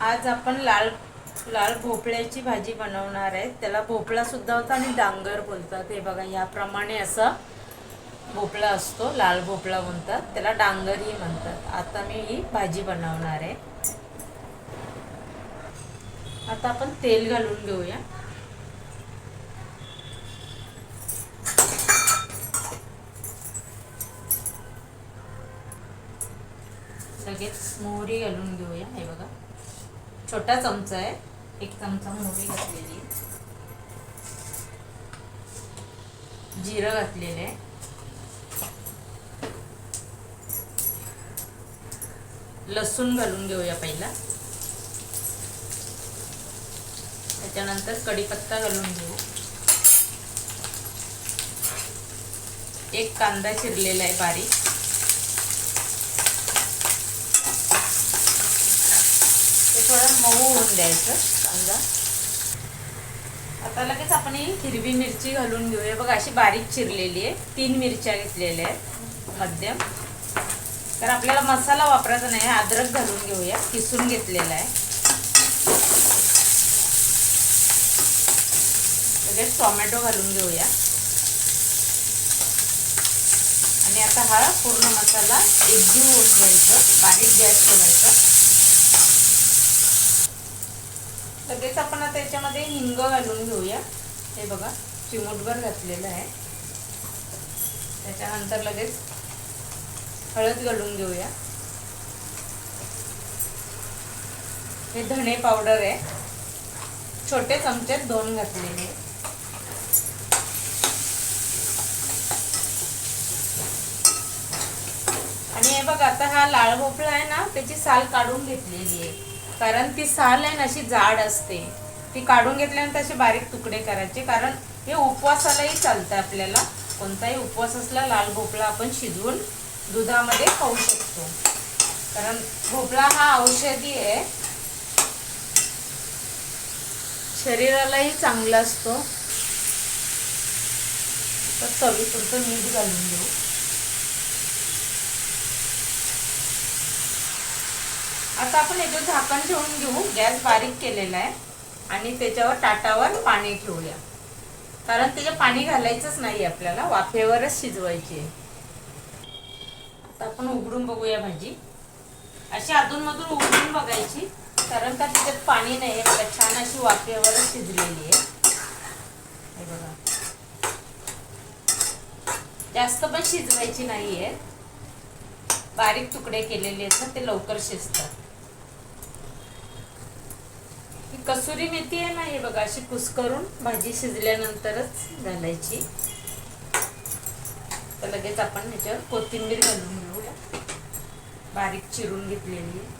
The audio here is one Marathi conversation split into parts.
आज आपण लाल लाल भोपळ्याची भाजी बनवणार आहे. त्याला भोपळा सुद्धा होता आणि डांगर बोलतात. हे बघा याप्रमाणे असा भोपळा असतो लाल भोपळा म्हणतात. त्याला डांगरही म्हणतात. आता मी ही भाजी बनवणार आहे. आता आपण तेल घालून घेऊया. लगेच मोहरी घालून घेऊया. हे बघा. छोटा चमचा आहे. एक चमचा मोहरी घातलेली. जिरं घातलेलं आहे. लसूण घालून घेऊया पहिला. त्याच्यानंतर कढीपत्ता घालून घेऊ. एक कांदा चिरलेला आहे बारीक. ते थोडं मऊ होऊन द्यायचं कांदा. आता लगेच आपण ही हिरवी मिरची घालून घेऊया. बघा अशी बारीक चिरलेली आहे. तीन मिरच्या घेतलेल्या आहेत मध्यम. तर आपल्याला मसाला वापरायचा नाही अद्रक घालून घेऊया. किसून घेतलेला आहे. लगेच टोमॅटो घालून घेऊया. आणि आता हा पूर्ण मसाला एकजीव होऊन घ्यायचा बारीक गॅस ठेवायचा. लगेच आपण आता याच्यामध्ये हिंग घालून घेऊया. हे बघा चिमूटभर घातलेलं आहे. त्याच्यानंतर लगेच हळद घालून घेऊया. हे धणे पावडर आहे. छोटे चमचे दोन घातलेले. आणि हे बघ आता हा लाल भोपळा आहे ना त्याची साल काढून घेतलेली आहे. कारण ती साल आहे ना अशी जाड असते. ती काढून घेतल्यानंतर असे बारीक तुकडे करायचे. कारण हे उपवासालाही चालतं आपल्याला. कोणताही उपवास असला लाल भोपळा आपण शिजवून दुधामध्ये खाऊ शकतो. कारण भोपळा हा औषधी आहे. शरीरालाही चांगला असतो. तर चवीपुरतं मीठ घालून घेऊ. आता आपण याचं झाकण ठेवून घेऊ. गॅस बारीक केलेला आहे. आणि त्याच्यावर ताटावर पाणी ठेवूया. कारण त्याच्यात पाणी घालायचंच नाही आपल्याला. वाफेवरच शिजवायची आहे. आता आपण उघडून बघूया भाजी. अशी अधूनमधून उघडून बघायची. कारण का त्याच्यात पाणी नाही आहे. छान अशी वाफेवरच शिजलेली आहे. हे बघा. जास्त पण शिजवायची नाही आहे बारीक तुकडे केलेले आहेत ना ते लवकर शिजतात. कसुरी मेथी आहे ना हे बघा अशी कुस्करून भाजी शिजल्यानंतरच घालायची. तर लगेच आपण ह्याच्यावर कोथिंबीर घालून घेऊया. बारीक चिरून घेतलेली आहे.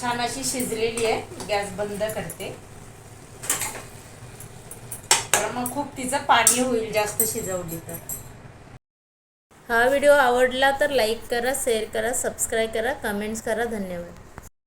छान अशी शिजलेली आहे गॅस बंद करते. कारण मग खूप तिचं पाणी होईल जास्त शिजवली तर. हा व्हिडिओ आवडला तर लाईक करा शेअर करा सबस्क्राईब करा कमेंट्स करा. धन्यवाद.